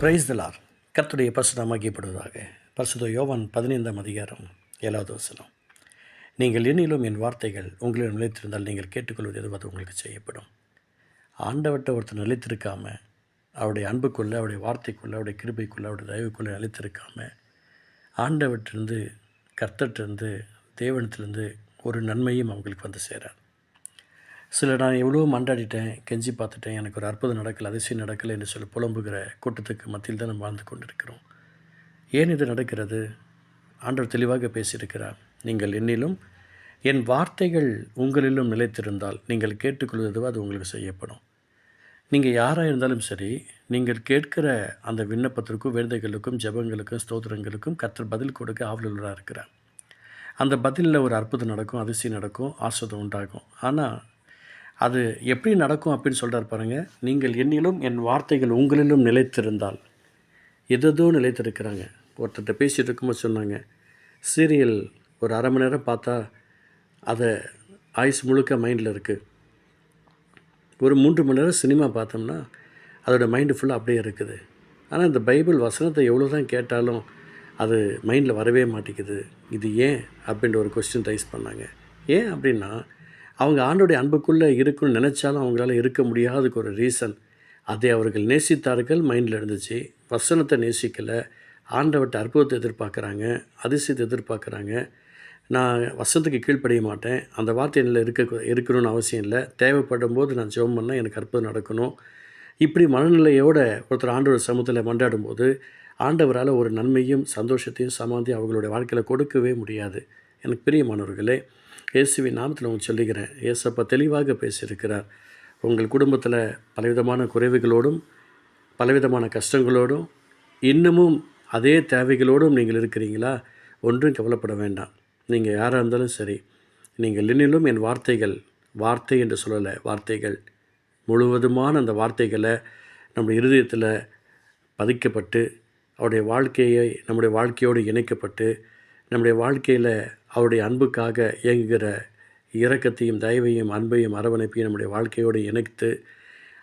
Price திலார் கர்த்துடைய பரிசுத்தமாக்கப்படுவதாக பரிசுத யோவான் பதினைந்தாம் அதிகாரம் ஏழாவது வசனம். நீங்கள் என்னிலும் என் வார்த்தைகள் உங்களிடம் நிலைத்திருந்தால் நீங்கள் கேட்டுக்கொள்வது எதுவாது உங்களுக்கு செய்யப்படும். ஆண்டவட்ட ஒருத்தர் நிலைத்திருக்காம அவருடைய அன்புக்குள்ளே அவருடைய வார்த்தைக்குள்ளே அவருடைய கிருபைக்குள்ளே அவருடைய தயவுக்குள்ளே நிலைத்திருக்காம ஆண்டவற்றிலிருந்து கர்த்தட்டிருந்து தேவனத்திலிருந்து ஒரு நன்மையும் அவங்களுக்கு வந்து சேராது. சில நான் எவ்வளோ மண்டாடிட்டேன் கெஞ்சி பார்த்துட்டேன் எனக்கு ஒரு அற்புதம் நடக்கலை அதிசயம் நடக்கலை என்று சொல்லி புலம்புகிற கூட்டத்துக்கு மத்தியில் தான் நம்ம வாழ்ந்து கொண்டிருக்கிறோம். ஏன் இது நடக்கிறது? ஆண்டவர் தெளிவாக பேசியிருக்கிறார். நீங்கள் என்னிலும் என் வார்த்தைகள் உங்களிலும் நிலைத்திருந்தால் நீங்கள் கேட்டுக்கொள்வதுவோ அது உங்களுக்கு செய்யப்படும். நீங்கள் யாராக இருந்தாலும் சரி நீங்கள் கேட்கிற அந்த விண்ணப்பத்திற்கும் வேண்டுதல்களுக்கும் ஜெபங்களுக்கும் ஸ்தோத்திரங்களுக்கும் கத்தர் பதில் கொடுக்க ஆவலராக இருக்கிறார். அந்த பதிலில் ஒரு அற்புதம் நடக்கும் அதிசயம் நடக்கும் ஆஸ்வதம் உண்டாகும். ஆனால் அது எப்படி நடக்கும் அப்படின்னு சொல்கிறார் பாருங்கள் நீங்கள் என்னிலும் என் வார்த்தைகள் உங்களிலும் நிலைத்திருந்தால். எதோ நிலைத்திருக்கிறாங்க. ஒருத்தர்கிட்ட பேசிகிட்டு இருக்கும்போது சொன்னாங்க. சீரியல் ஒரு அரை மணி நேரம் பார்த்தா அதை ஆயுஸ் முழுக்க மைண்டில் இருக்குது ஒரு மூன்று மணி நேரம் சினிமா பார்த்தோம்னா அதோடய மைண்டு ஃபுல்லாக அப்படியே இருக்குது. ஆனால் இந்த பைபிள் வசனத்தை எவ்வளோ தான் கேட்டாலும் அது மைண்டில் வரவே மாட்டேங்குது. இது ஏன்? அப்படின்ற ஒரு கொஸ்டின் ரைஸ் பண்ணாங்க. ஏன் அப்படின்னா அவங்க ஆண்டோடைய அன்புக்குள்ளே இருக்குன்னு நினச்சாலும் அவங்களால இருக்க முடியாததுக்கு ஒரு ரீசன். அதை அவர்கள் நேசித்தார்கள் மைண்டில் இருந்துச்சு. வசனத்தை நேசிக்கலை. ஆண்டவட்ட அற்புதத்தை எதிர்பார்க்குறாங்க அதிசயத்தை எதிர்பார்க்குறாங்க. நான் வசனத்துக்கு கீழ்ப்படிய மாட்டேன். அந்த வார்த்தை என்னில் இருக்க இருக்கணும்னு அவசியம் இல்லை. தேவைப்படும் போது நான் ஜெபம் பண்ணால் எனக்கு அற்புதம் நடக்கணும். இப்படி மனநிலையோடு ஒருத்தர் ஆண்டவர் சமூகத்தில் மண்டாடும் போது ஆண்டவரால் ஒரு நன்மையும் சந்தோஷத்தையும் சமாந்தி அவங்களுடைய வாழ்க்கையில் கொடுக்கவே முடியாது. எனக்கு பிரியமானவர்களே இயேசுவின் நாமத்தில் உங்களுக்கு சொல்லிக்கிறேன் ஏசப்பா தெளிவாக பேசியிருக்கிறார். உங்கள் குடும்பத்தில் பலவிதமான குறைவுகளோடும் பலவிதமான கஷ்டங்களோடும் இன்னமும் அதே தேவைகளோடும் நீங்கள் இருக்கிறீங்களா? ஒன்றும் கவலைப்பட வேண்டாம். நீங்கள் யாராக இருந்தாலும் சரி நீங்கள் இன்னிலும் என் வார்த்தைகள் வார்த்தை என்று சொல்லலை வார்த்தைகள் முழுவதுமான அந்த வார்த்தைகளை நம்முடைய இருதயத்தில் பதிக்கப்பட்டு அவருடைய வாழ்க்கையை நம்முடைய வாழ்க்கையோடு இணைக்கப்பட்டு நம்முடைய வாழ்க்கையில் அவருடைய அன்புக்காக இயங்குகிற இரக்கத்தையும் தயவையும் அன்பையும் அரவணைப்பையும் நம்முடைய வாழ்க்கையோடு இணைத்து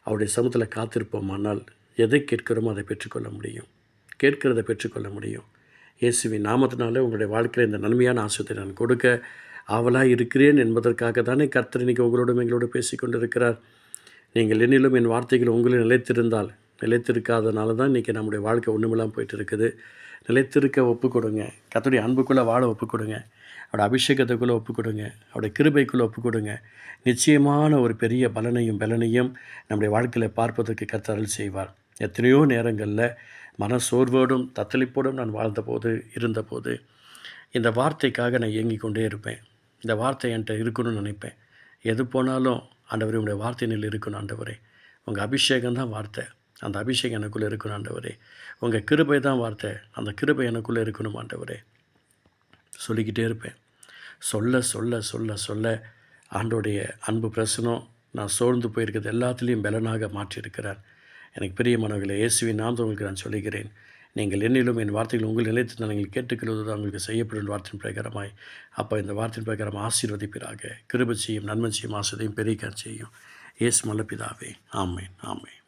அவருடைய சமத்தில் காத்திருப்போம். ஆனால் எதை கேட்கிறோமோ அதை பெற்றுக்கொள்ள முடியும். கேட்கிறத பெற்றுக்கொள்ள முடியும். இயேசுவின் நாமத்தினாலே உங்களுடைய வாழ்க்கையில் இந்த நன்மையான ஆசிரியத்தை நான் கொடுக்க ஆவலாக இருக்கிறேன் என்பதற்காக தானே கர்த்தர் இன்றைக்கி உங்களோடும் எங்களோடு பேசி கொண்டிருக்கிறார். நீங்கள் என்னிலும் என் வார்த்தைகள் உங்களில் நிலைத்திருந்தால் நிலைத்திருக்காதனால தான் இன்றைக்கி நம்முடைய வாழ்க்கை ஒன்றுமெல்லாம் போயிட்டு இருக்குது. நிலைத்திருக்க ஒப்பு கொடுங்க. கத்துடைய அன்புக்குள்ளே வாழ ஒப்பு கொடுங்க. அவருடைய அபிஷேகத்துக்குள்ளே ஒப்பு கொடுங்க அவருடைய கிருபைக்குள்ளே ஒப்பு கொடுங்க நிச்சயமான ஒரு பெரிய பலனையும் பலனையும் நம்முடைய வாழ்க்கையில் பார்ப்பதற்கு கத்தரல் செய்வார். எத்தனையோ நேரங்களில் மன சோர்வோடும் தத்தளிப்போடும் நான் வாழ்ந்தபோது இருந்தபோது இந்த வார்த்தைக்காக நான் இயங்கிக் கொண்டே இருப்பேன். இந்த வார்த்தை என்கிட்ட இருக்கணும்னு நினைப்பேன். எது போனாலும் ஆண்டவரே உங்களுடைய வார்த்தையினில் இருக்கணும் ஆண்டவரே. உங்கள் அபிஷேகம் தான் வார்த்தை. அந்த அபிஷேகம் எனக்குள்ளே இருக்கணும் ஆண்டவரே. உங்கள் கிருபை தான் வார்த்தை. அந்த கிருபை எனக்குள்ளே இருக்கணும் ஆண்டவரே. சொல்லிக்கிட்டே இருப்பேன். சொல்ல சொல்ல சொல்ல சொல்ல ஆண்டோடைய அன்பு பிரசனம் நான் சோர்ந்து போயிருக்கிறது எல்லாத்துலேயும் பலனாக மாற்றியிருக்கிறார். எனக்கு பெரிய மனவர்களை இயேசுவின் நாம் உங்களுக்கு நான் சொல்லுகிறேன். நீங்கள் என்னிலும் என் வார்த்தைகள் உங்கள் நிலையத்தில் நீங்கள் கேட்டுக்கொள்வது தான் உங்களுக்கு செய்யப்படும் வார்த்தையின் பிரகாரமாய். அப்போ இந்த வார்த்தையின் பிரகாரம் ஆசீர்வதிப்பிறாக கிருப செய்யும் நன்மை செய்யும் ஆசையும் பெரிய செய்யும். ஏசு மலப்பிதாவே ஆமேன் ஆமேன்.